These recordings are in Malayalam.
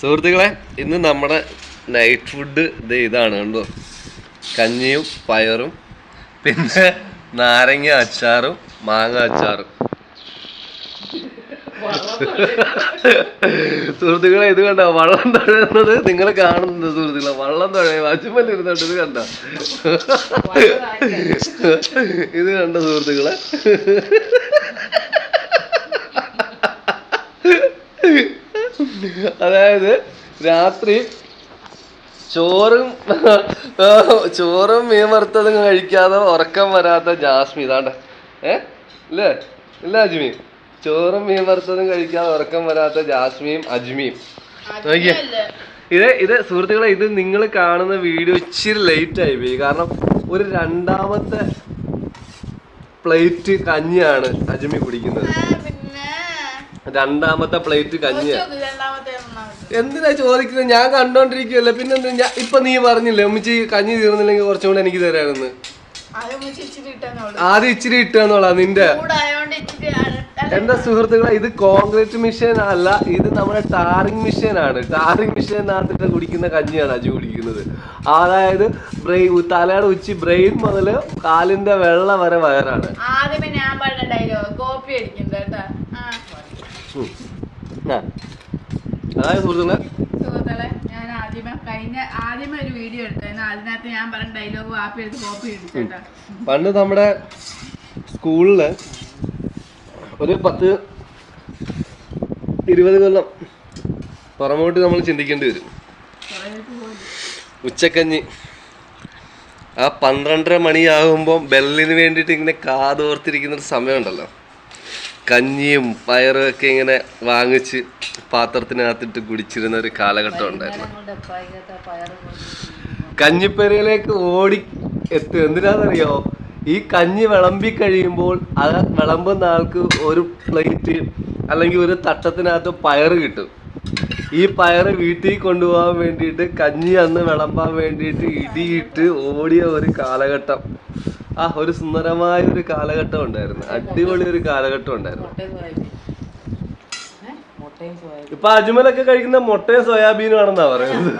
സുഹൃത്തുക്കളെ ഇന്ന് നമ്മുടെ നൈറ്റ് ഫുഡ് ഇത് ഇതാണ് കണ്ടോ? കഞ്ഞിയും പയറും പിന്നെ നാരങ്ങ അച്ചാറും മാങ്ങ അച്ചാറും. സുഹൃത്തുക്കളെ ഇത് കണ്ട? വള്ളം തുഴയുന്നത് നിങ്ങൾ കാണുന്നത് സുഹൃത്തുക്കളെ. വള്ളം തുഴയ. അച്ചുമല്ല ഇരുന്നുണ്ട് ഇത് കണ്ട? ഇത് കണ്ട സുഹൃത്തുക്കളെ? അതായത് രാത്രി ചോറും ചോറും മീൻ വറുത്തതും കഴിക്കാതെ ഉറക്കം വരാത്ത ജാസ്മി ഇതാണ്ട. ഏ? ഇല്ലേ? ഇല്ല അജ്മി? ചോറും മീൻ വറുത്തതും കഴിക്കാതെ ഉറക്കം വരാത്ത ജാസ്മിയും അജ്മിയും. നോക്കിയേ. ഇത് ഇത് സുഹൃത്തുക്കളെ ഇത് നിങ്ങൾ കാണുന്ന വീഡിയോ ഇച്ചിരി ലേറ്റ് ആയി പോയി. കാരണം ഒരു രണ്ടാമത്തെ പ്ലേറ്റ് കഞ്ഞിയാണ് അജ്മി കുടിക്കുന്നത്. രണ്ടാമത്തെ പ്ലേറ്റ് ഒന്നാമത്തെ എന്തിനാ ചോദിക്കുന്നത്? ഞാൻ കണ്ടോണ്ടിരിക്കുവല്ലേ. പിന്നെ ഞാൻ ഇപ്പൊ നീ പറഞ്ഞില്ലേ ഉമ്മിച്ച് കഞ്ഞി തീർന്നില്ലെങ്കിൽ കുറച്ചും കൂടെ എനിക്ക് തരാമെന്ന്. ആദ്യം ഇച്ചിരി ഇട്ടാന്നോളാ നിന്റെ എന്താ സുഹൃത്തുക്കളെ ഇത് കോൺക്രീറ്റ് മിഷീൻ അല്ല ഇത് നമ്മുടെ ടാറിംഗ് മിഷീൻ ആണ്. ടാറിംഗ് മിഷീനകത്തിട്ട് കുടിക്കുന്ന കഞ്ഞിയാണ് അജു കുടിക്കുന്നത്. അതായത് ബ്രെയിൻ തലയുടെ ഉച്ചി ബ്രെയിൻ മുതൽ കാലിന്റെ വെള്ള വരെ വയറാണ്. ആദ്യമേ ഞാൻ പറഞ്ഞ ഡയലോഗ് കോപ്പി അടിക്കണ്ട കേട്ടാ. അതായത് സുഹൃത്തുക്കളെ. സുഹൃത്തുക്കളെ ഞാൻ ആദ്യമേ കഴിഞ്ഞ ആദ്യമേ ഒരു വീഡിയോ എടുത്തായിരുന്നു അതിനകത്ത് ഞാൻ പറഞ്ഞ ഡയലോഗ് വാപ്പി എടുത്ത് കോപ്പി അടിച്ചു പണ്ട് നമ്മുടെ സ്കൂളിൽ ഒരു പത്ത് ഇരുപത് കൊല്ലം പുറമോട്ട് നമ്മൾ ചിന്തിക്കേണ്ടി വരും. ഉച്ചക്കഞ്ഞി. ആ പന്ത്രണ്ടര മണിയാകുമ്പോൾ ബെല്ലിന് വേണ്ടിയിട്ട് ഇങ്ങനെ കാതോർത്തിരിക്കുന്ന ഒരു സമയമുണ്ടല്ലോ. കഞ്ഞിയും പയറും ഒക്കെ ഇങ്ങനെ വാങ്ങിച്ച് പാത്രത്തിനകത്തിട്ട് കുടിച്ചിരുന്ന ഒരു കാലഘട്ടം ഉണ്ടായിരുന്നു. കഞ്ഞിപ്പരയിലേക്ക് ഓടി എത്തും. എന്തിനാണെന്നറിയോ? ഈ കഞ്ഞി വിളമ്പി കഴിയുമ്പോൾ ആ വിളമ്പുന്ന ആൾക്ക് ഒരു പ്ലേറ്റ് അല്ലെങ്കിൽ ഒരു തട്ടത്തിനകത്ത് പയറ് കിട്ടും. ഈ പയറ് വീട്ടിൽ കൊണ്ടുപോകാൻ വേണ്ടിയിട്ട് കഞ്ഞി അന്ന് വിളമ്പാൻ വേണ്ടിയിട്ട് ഇടിയിട്ട് ഓടിയ ഒരു കാലഘട്ടം. ആ ഒരു സുന്ദരമായ ഒരു കാലഘട്ടം ഉണ്ടായിരുന്നു. അടിപൊളി ഒരു കാലഘട്ടം ഉണ്ടായിരുന്നു ഇപ്പൊ അജ്മലൊക്കെ കഴിക്കുന്ന മുട്ടയും സോയാബീനും ആണെന്നാ പറയുന്നത്.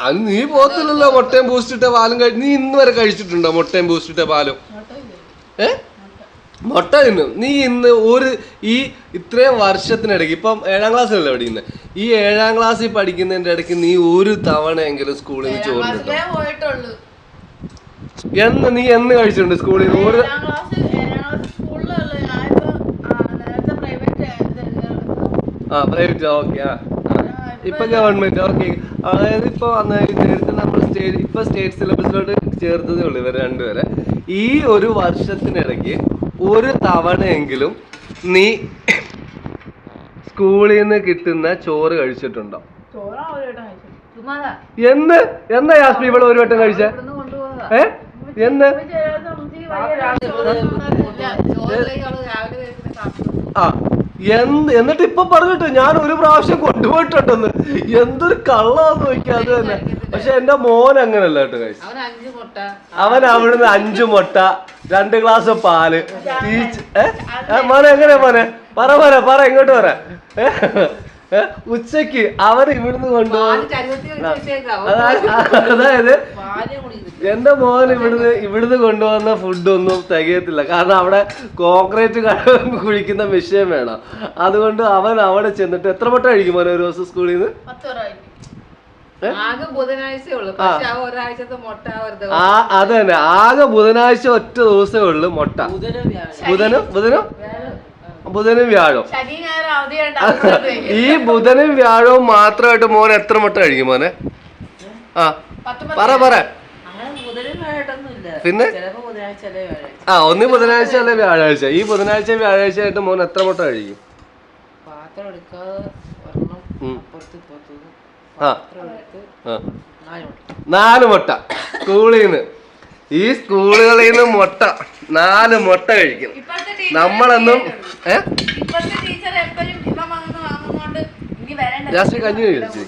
അത് നീ പോകത്തില്ലല്ലോ മുട്ടയും ബൂസ്റ്റ് ഇട്ട പാലും കഴി നീ ഇന്ന് വരെ കഴിച്ചിട്ടുണ്ടോ മുട്ടയും ബൂസ്റ്റ് ഇട്ട പാലും? ഏ? മുട്ട തിന്നും. നീ ഇന്ന് ഒരു ഈ ഇത്രയും വർഷത്തിനിടയ്ക്ക് ഇപ്പം ഏഴാം ക്ലാസ്സിലല്ലേ പഠിക്കുന്നത് ഈ ഏഴാം ക്ലാസ്സിൽ പഠിക്കുന്നതിന്റെ ഇടയ്ക്ക് നീ ഒരു തവണയെങ്കിലും സ്കൂളിൽ നിന്ന് എന്ന് നീ എന്ന് കഴിച്ചിട്ടുണ്ട് സ്കൂളിൽ നിന്ന്? ഒരു ആ, പ്രൈവറ്റ് ഓക്കെ ആ. ഇപ്പൊ ഗവൺമെന്റ് ഓക്കെ. അതായത് ഇപ്പൊ നേരത്തെ നമ്മൾ സ്റ്റേറ്റ് ഇപ്പൊ സ്റ്റേറ്റ് സിലബസിലോട്ട് ചേർത്തതേ ഉള്ളൂ ഇവർ രണ്ടുപേരെ. ഈ ഒരു വർഷത്തിനിടയ്ക്ക് ഒരു തവണയെങ്കിലും നീ സ്കൂളിൽ നിന്ന് കിട്ടുന്ന ചോറ് കഴിച്ചിട്ടുണ്ടോ? എന്ന്? എന്താ യാസ്മി ഇവിടെ ഒരു വട്ടം കഴിച്ച? ഏ? എന്ന്? ആ എന്ത് എന്നിട്ട് ഇപ്പൊ പറഞ്ഞിട്ട് ഞാൻ ഒരു പ്രാവശ്യം കൊണ്ടുപോയിട്ടുണ്ടെന്ന്. എന്തൊരു കള്ളാന്ന് നോക്കിയാൽ തന്നെ. പക്ഷെ എന്റെ മോൻ അങ്ങനല്ല കേട്ടോ കഴിച്ചു അവൻ അഞ്ച് മുട്ട. അവൻ അവിടുന്ന് അഞ്ചു മുട്ട രണ്ട് ഗ്ലാസ് പാൽ. മോനെ എങ്ങനെയാ മോനെ? പറ പറ പറ ഇങ്ങോട്ട് പറ. ഏ? ഉച്ചയ്ക്ക് അവർ ഇവിടുന്ന് കൊണ്ടുപോകും അതായത് എന്റെ മോൻ ഇവിടുന്ന് ഇവിടുന്ന് കൊണ്ടുവന്ന ഫുഡൊന്നും തികയത്തില്ല. കാരണം അവിടെ കോൺക്രീറ്റ് കുഴിക്കുന്ന മെഷീൻ വേണം. അതുകൊണ്ട് അവൻ അവിടെ ചെന്നിട്ട് എത്ര വട്ടം കഴിക്കും മോനെ ഒരു ദിവസം സ്കൂളിൽ നിന്ന്? അത് തന്നെ. ആകെ ബുധനാഴ്ച ഒറ്റ ദിവസമേ ഉള്ളൂ മുട്ട. ബുധനും ബുധനും ബുധനും വ്യാഴവും. ഈ ബുധനും വ്യാഴവും മാത്രമായിട്ട് മോൻ എത്ര മുട്ട കഴിക്കും മോനെ? ആ പറ പറ. പിന്നെ? ആ ഒന്ന് ബുധനാഴ്ച അല്ലെ വ്യാഴാഴ്ച. ഈ ബുധനാഴ്ച വ്യാഴാഴ്ച ആയിട്ട് മോൻ എത്ര മുട്ട കഴിക്കും? പാത്രം എടുക്കാതെ ഒരെണ്ണം അപ്പുറത്ത് ഇപ്പുറത്ത് പാത്രം എടുത്ത് ആ. നാല് മുട്ട. നാല് മുട്ട. സ്കൂളിൽ നിന്ന്. ഈ സ്കൂളുകളിൽ നിന്ന് മുട്ട. നാല് മുട്ട കഴിക്കും. നമ്മളെന്നും ഏ? ഇപ്പോഴത്തെ ടീച്ചർ എപ്പോഴും ഇപ്പം വന്ന് വാങ്ങുന്നോണ്ട് ഇനി വരേണ്ട. ജാസ്തി കഞ്ഞി കഴിച്ചു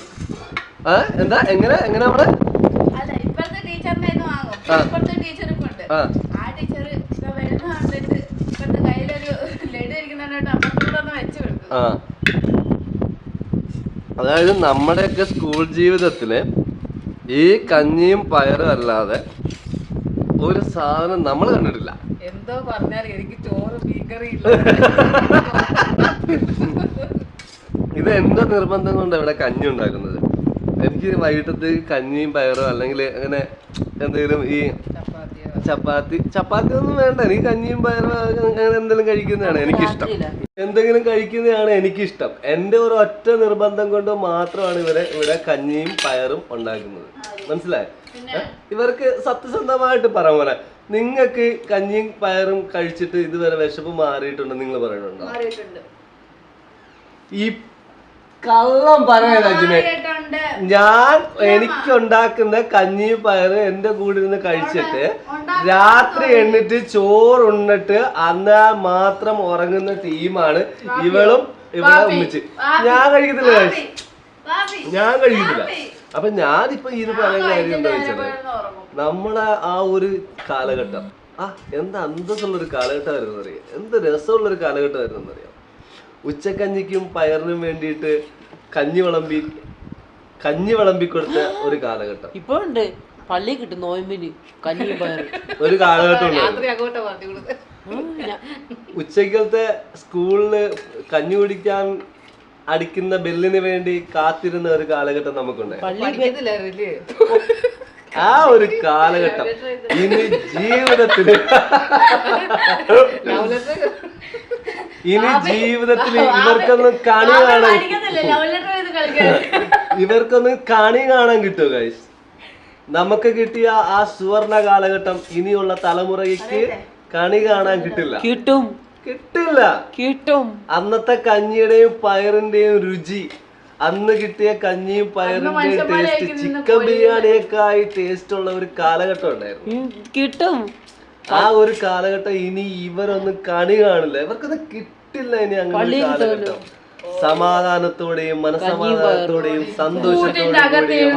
ആ എന്താ? എങ്ങനെ? എങ്ങനെ അവിടെ? ആ. അതായത് നമ്മുടെയൊക്കെ സ്കൂൾ ജീവിതത്തിൽ ഈ കഞ്ഞിയും പയറും അല്ലാതെ ഒരു സാധനം നമ്മൾ കണ്ടിട്ടില്ല. എന്തോ പറഞ്ഞാൽ എനിക്ക് ചോറ് മീൻകറിയില്ല. ഇത് എന്തോ നിർബന്ധം കൊണ്ട് ഇവിടെ കഞ്ഞി ഉണ്ടാക്കുന്നത്. എനിക്ക് വൈകിട്ടത്ത് കഞ്ഞിയും പയറോ അല്ലെങ്കിൽ അങ്ങനെ എന്തെങ്കിലും ഈ ചപ്പാത്തി ചപ്പാത്തി ഒന്നും വേണ്ട. എനിക്ക് കഞ്ഞിയും പയറോ അങ്ങനെ എന്തെങ്കിലും കഴിക്കുന്നതാണ് എനിക്കിഷ്ടം. എന്തെങ്കിലും കഴിക്കുന്നതാണ് എനിക്കിഷ്ടം. എന്റെ ഒരു ഒറ്റ നിർബന്ധം കൊണ്ട് മാത്രമാണ് ഇവരെ ഇവിടെ കഞ്ഞിയും പയറും ഉണ്ടാക്കുന്നത്. മനസ്സിലായോ? ഇവർക്ക് സത്യസന്ധമായിട്ട് പറ പോലെ. നിങ്ങൾക്ക് കഞ്ഞിയും പയറും കഴിച്ചിട്ട് ഇതുവരെ വിശപ്പ് മാറിയിട്ടുണ്ട് നിങ്ങൾ പറയുന്നുണ്ടോ? മാറിയിട്ടുണ്ട്. ഈ കള്ളം പറയണ ഞാൻ എനിക്ക് ഉണ്ടാക്കുന്ന കഞ്ഞി പയറ് എന്റെ കൂടെ ഇരുന്ന് കഴിച്ചിട്ട് രാത്രി എണ്ണിട്ട് ചോറുണ്ണിട്ട് അന്ന് മാത്രം ഉറങ്ങുന്ന ടീമാണ് ഇവളും ഇവിടെ വാപ്പി, ഉമ്മിച്ച്. ഞാൻ കഴിക്കത്തില്ല. ഞാൻ കഴിക്കത്തില്ല. അപ്പൊ ഞാനിപ്പോ ഇത് പറയാൻ കാര്യം എന്താ വെച്ചാൽ നമ്മളെ ആ ഒരു കാലഘട്ടം. ആ എന്താ അന്തസ്സുള്ള ഒരു കാലഘട്ടമായിരുന്നു അറിയാം എന്ത് രസമുള്ള ഒരു കാലഘട്ടമായിരുന്നു അറിയാം ഉച്ചക്കഞ്ഞിക്കും പയറിനും വേണ്ടിയിട്ട് കഞ്ഞി വിളമ്പി കഞ്ഞി വിളമ്പി കൊടുത്ത ഒരു കാലഘട്ടം. ഇപ്പൊ ഉണ്ട്. പള്ളി കിട്ടും നോയമ്പിന് കഞ്ഞി പയറും. ഒരു കാലഘട്ടം ഉച്ചക്കലത്തെ സ്കൂളിൽ കഞ്ഞി കുടിക്കാൻ അടിക്കുന്ന ബെല്ലിന് വേണ്ടി കാത്തിരുന്ന ഒരു കാലഘട്ടം നമുക്കുണ്ട്. ആ ഒരു കാലഘട്ടം. ഇനി ജീവിതത്തിൽ ഇനി ജീവിതത്തിൽ ഇവർക്കൊന്നും കണി കാണാൻ. ഇവർക്കൊന്നും കണി കാണാൻ കിട്ടുമോ ഗൈസ് നമുക്ക് കിട്ടിയ ആ സുവർണ കാലഘട്ടം ഇനിയുള്ള തലമുറയ്ക്ക് കണി കാണാൻ കിട്ടില്ല. കിട്ടും. കിട്ടില്ല. കിട്ടും. അന്നത്തെ കഞ്ഞിയുടെയും പയറിന്റെയും രുചി. അന്ന് കിട്ടിയ കഞ്ഞിയും പയറിന്റെയും ടേസ്റ്റ് ചിക്കൻ ബിരിയാണിയൊക്കെ ടേസ്റ്റ് ഉള്ള ഒരു കാലഘട്ടം ഉണ്ടായിരുന്നു. കിട്ടും. ആ ഒരു കാലഘട്ടം ഇനി ഇവരൊന്നും കണി കാണില്ല. ഇവർക്കത് കിട്ടില്ല ഇനി അങ്ങനെ കാലഘട്ടം. സമാധാനത്തോടെയും മനസമാധാനത്തോടെയും സന്തോഷത്തോടുകൂടിയും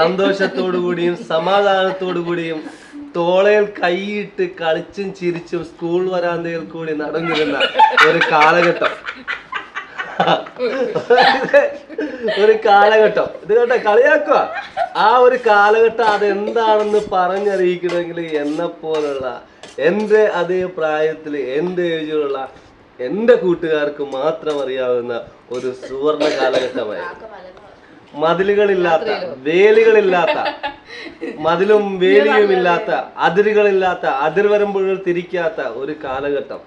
സന്തോഷത്തോടു കൂടിയും സമാധാനത്തോടു കൂടിയും തോളയിൽ കൈയിട്ട് കളിച്ചും ചിരിച്ചും സ്കൂൾ വരാന്തയിൽ കൂടി നടന്നിരുന്ന ഒരു കാലഘട്ടം. ഒരു കാലഘട്ടം. ഇത് കേട്ടോ കളിയാക്കുക. ആ ഒരു കാലഘട്ടം അതെന്താണെന്ന് പറഞ്ഞറിയിക്കണമെങ്കിൽ എന്നെ പോലുള്ള എന്റെ അതേ പ്രായത്തിൽ എന്റെ ഏജിലുള്ള എന്റെ കൂട്ടുകാർക്ക് മാത്രം അറിയാവുന്ന ഒരു സുവർണ കാലഘട്ടമായിരുന്നു. മതിലുകളില്ലാത്ത വേലികളില്ലാത്ത മതിലും വേലിയും ഇല്ലാത്ത അതിരുകളില്ലാത്ത അതിർവരമ്പുകൾ തിരിക്കാത്ത ഒരു കാലഘട്ടം.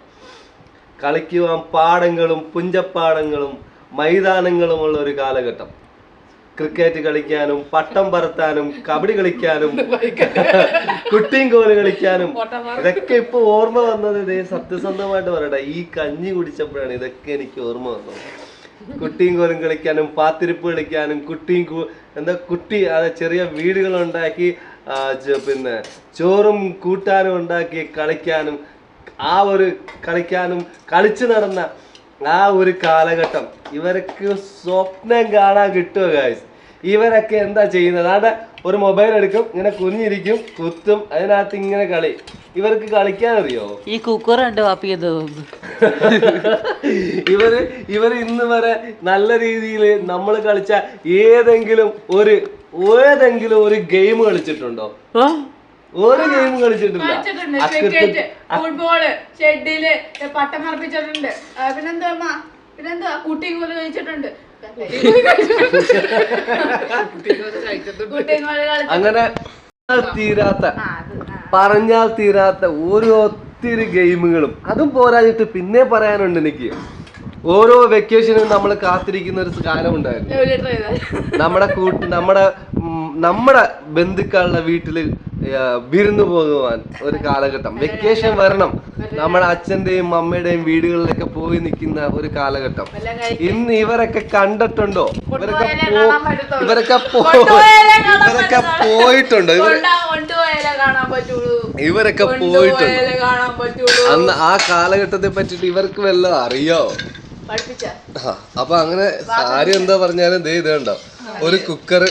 കളിക്കുവാൻ പാടങ്ങളും പുഞ്ചപ്പാടങ്ങളും മൈതാനങ്ങളുമുള്ള ഒരു കാലഘട്ടം. ക്രിക്കറ്റ് കളിക്കാനും പട്ടം പറത്താനും കബഡി കളിക്കാനും കുട്ടിയും കോൽ കളിക്കാനും ഇതൊക്കെ ഇപ്പൊ ഓർമ്മ വന്നത് ഇതേ സത്യസന്ധമായിട്ട് പറയട്ടെ ഈ കഞ്ഞി കുടിച്ചപ്പോഴാണ് ഇതൊക്കെ എനിക്ക് ഓർമ്മ വന്നത്. കുട്ടിയും കോലും കളിക്കാനും പാത്തിരിപ്പ് കളിക്കാനും കുട്ടിയും എന്താ കുട്ടി അത് ചെറിയ വീടുകൾ ഉണ്ടാക്കി പിന്നെ ചോറും കൂട്ടാനും ഉണ്ടാക്കി കളിക്കാനും ആ ഒരു കളിക്കാനും കളിച്ചു നടന്ന ആ ഒരു കാലഘട്ടം. ഇവർക്ക് സ്വപ്നം കാണാൻ കിട്ടുമോ ഗായ്സ് ഇവരൊക്കെ എന്താ ചെയ്യുന്നത്? അവിടെ ഒരു മൊബൈൽ എടുക്കും ഇങ്ങനെ കുഞ്ഞിരിക്കും കുത്തും അതിനകത്ത് ഇങ്ങനെ കളി. ഇവർക്ക് കളിക്കാൻ അറിയോ ഈ കുക്കർ കണ്ട് വാപ്പി ഇവർ ഇവർ ഇന്ന് വരെ നല്ല രീതിയിൽ നമ്മൾ കളിച്ച ഏതെങ്കിലും ഒരു ഏതെങ്കിലും ഒരു ഗെയിം കളിച്ചിട്ടുണ്ടോ? ആ? ഒരു ഗെയിം കളിച്ചിട്ടില്ല. ക്രിക്കറ്റ് ഫുട്ബോൾ ഷെഡിൽ പട്ടം പറപ്പിച്ചിട്ടുണ്ട്. ആ, പിന്നെന്താ അമ്മ പിന്നെന്താ? കുട്ടി പോലെ കഴിച്ചിട്ടുണ്ട് അങ്ങനെ തീരാത്ത ആ. പറഞ്ഞാൽ തീരാത്ത ഓരോ ഒത്തിരി ഗെയിമുകളും. അതും പോരാഞ്ഞിട്ട് പിന്നെ പറയാനുണ്ട് എനിക്ക്. ഓരോ വെക്കേഷനും നമ്മൾ കാത്തിരിക്കുന്ന ഒരു കാലം ഉണ്ടായിരുന്നു. നമ്മുടെ കൂട്ട് നമ്മുടെ നമ്മുടെ ബന്ധുക്കളുടെ വീട്ടിൽ വിരുന്നു പോകുവാൻ ഒരു കാലഘട്ടം. വെക്കേഷൻ വരണം. നമ്മുടെ അച്ഛന്റെയും അമ്മയുടെയും വീടുകളിലൊക്കെ പോയി നിൽക്കുന്ന ഒരു കാലഘട്ടം. ഇന്ന് ഇവരൊക്കെ കണ്ടിട്ടുണ്ടോ? ഇവരൊക്കെ ഇവരൊക്കെ ഇവരൊക്കെ. പോയിട്ടുണ്ടോ. ഇവരൊക്കെ പോയിട്ടുണ്ട്. അന്ന് ആ കാലഘട്ടത്തെ പറ്റിട്ട് ഇവർക്ക് വല്ലതും അറിയോ? അപ്പൊ അങ്ങനെ ആരും എന്താ പറഞ്ഞാലും ദേ ഇത് കണ്ടോ? ഒരു കുക്കർ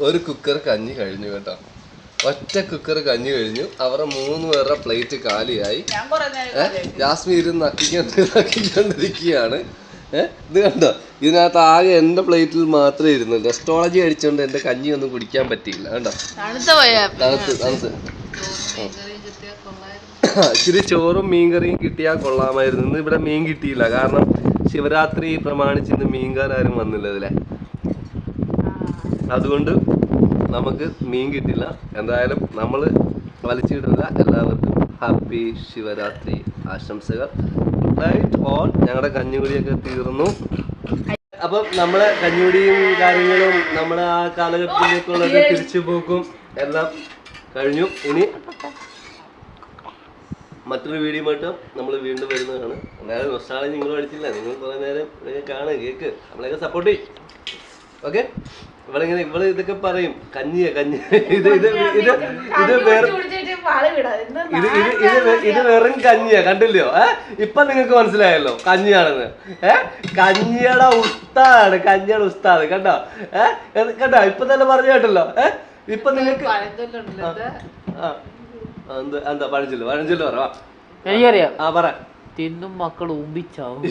ഒരു കുക്കർ കഞ്ഞി കഴിഞ്ഞു കേട്ടോ. ഒറ്റ കുക്കർ കഞ്ഞി കഴിഞ്ഞു. അവരുടെ മൂന്ന് പേരുടെ പ്ലേറ്റ് കാലിയായി? ജാസ്മി ഇരുന്ന് നക്കിക്കൊണ്ട് നക്കിക്കൊണ്ടിരിക്കുകയാണ്. ഏഹ് ഇത് കണ്ടോ? ഇതിനകത്ത് ആകെ എന്റെ പ്ലേറ്റിൽ മാത്രമേ ഇരുന്നുള്ളൂ. നെസ്റ്റോളജി അടിച്ചുകൊണ്ട് എന്റെ കഞ്ഞി ഒന്നും കുടിക്കാൻ പറ്റിയില്ല. കണ്ടോ? തണുത്ത് തണുത്ത് ഇച്ചിരി ചോറും മീൻകറിയും കിട്ടിയാൽ കൊള്ളാമായിരുന്നു. ഇന്ന് ഇവിടെ മീൻ കിട്ടിയില്ല. കാരണം ശിവരാത്രി പ്രമാണിച്ച് ഇന്ന് മീൻകാരും വന്നില്ല ഇതിലെ. അതുകൊണ്ട് നമുക്ക് മീൻ കിട്ടില്ല. എന്തായാലും നമ്മൾ വലിച്ചിടുന്ന എല്ലാവർക്കും ഹാപ്പി ശിവരാത്രി ആശംസകൾ. ഗുഡ് നൈറ്റ് ഓൾ ഞങ്ങളുടെ കഞ്ഞുകുടിയൊക്കെ തീർന്നു. അപ്പം നമ്മളെ കഞ്ഞുകുടിയും കാര്യങ്ങളും നമ്മുടെ ആ കാലഘട്ടത്തിലേക്കുള്ളത് തിരിച്ചു പോക്കും. എല്ലാം കഴിഞ്ഞു. ഇനി മറ്റൊരു വീഡിയോ ആയിട്ട് നമ്മൾ വീണ്ടും വരുന്നതാണ്. എന്തായാലും നിങ്ങൾ അടിച്ചില്ല നിങ്ങൾ കുറേ നേരം ഇതൊക്കെ കാണുക കേക്ക്. നമ്മളെയൊക്കെ സപ്പോർട്ട് ചെയ്യും. ഓക്കെ ഇവളിങ്ങനെ ഇവൾ ഇതൊക്കെ പറയും. കഞ്ഞിയ കഞ്ഞി. ഇത് ഇത് ഇത് ഇത് വേറെ ഇത് ഇത് ഇത് ഇത് വെറും കഞ്ഞിയ. കണ്ടില്ലയോ? ഏ? ഇപ്പൊ നിങ്ങൾക്ക് മനസ്സിലായല്ലോ. കഞ്ഞിയാണെന്ന്. ഏ? കഞ്ഞിയുടെ ഉസ്താദാണ്. കഞ്ഞിയുടെ ഉസ്താദ്. കണ്ടോ? ഏ? കണ്ടോ? ഇപ്പൊ തന്നെ പറഞ്ഞു കേട്ടല്ലോ. ഏ? ഇപ്പൊ നിങ്ങൾക്ക് എന്ത് പഴഞ്ചൊല്ല്. പഴഞ്ചൊല്ല് പറ. എനിക്കറിയാം. ആ പറ. തിന്നും മക്കൾ പറയുന്നത്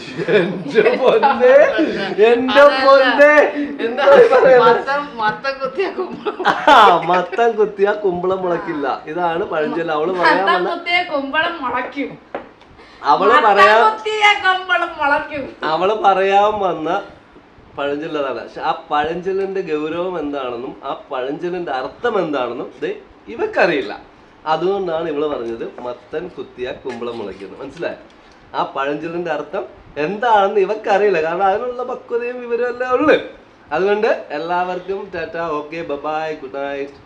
മത്തം കുത്തിയ കുമ്പളം മുളക്കില്ല. ഇതാണ് പഴഞ്ചൊല്ല. അവൾ പറയാൻ കുമ്പളം മുളയ്ക്കും. അവൾ പറയാൻ അവൾ പറയാൻ വന്ന പഴഞ്ചൊല്ലതാണ് പക്ഷെ ആ പഴഞ്ചൊല്ലിന്റെ ഗൗരവം എന്താണെന്നും ആ പഴഞ്ചൊല്ലിന്റെ അർത്ഥം എന്താണെന്നും ഇത് ഇവക്കറിയില്ല. അതുകൊണ്ടാണ് ഇവൾ പറഞ്ഞത് മത്തൻ കുത്തിയ കുമ്പളം മുളയ്ക്കുന്നത് മനസ്സിലായോ? ആ പഴഞ്ചൊല്ലിന്റെ അർത്ഥം എന്താണെന്ന് ഇവക്കറിയില്ല. കാരണം അതിനുള്ള പക്വതയും വിവരവും എല്ലാം ഉള്ളു. അതുകൊണ്ട് എല്ലാവർക്കും tata okay bye bye good night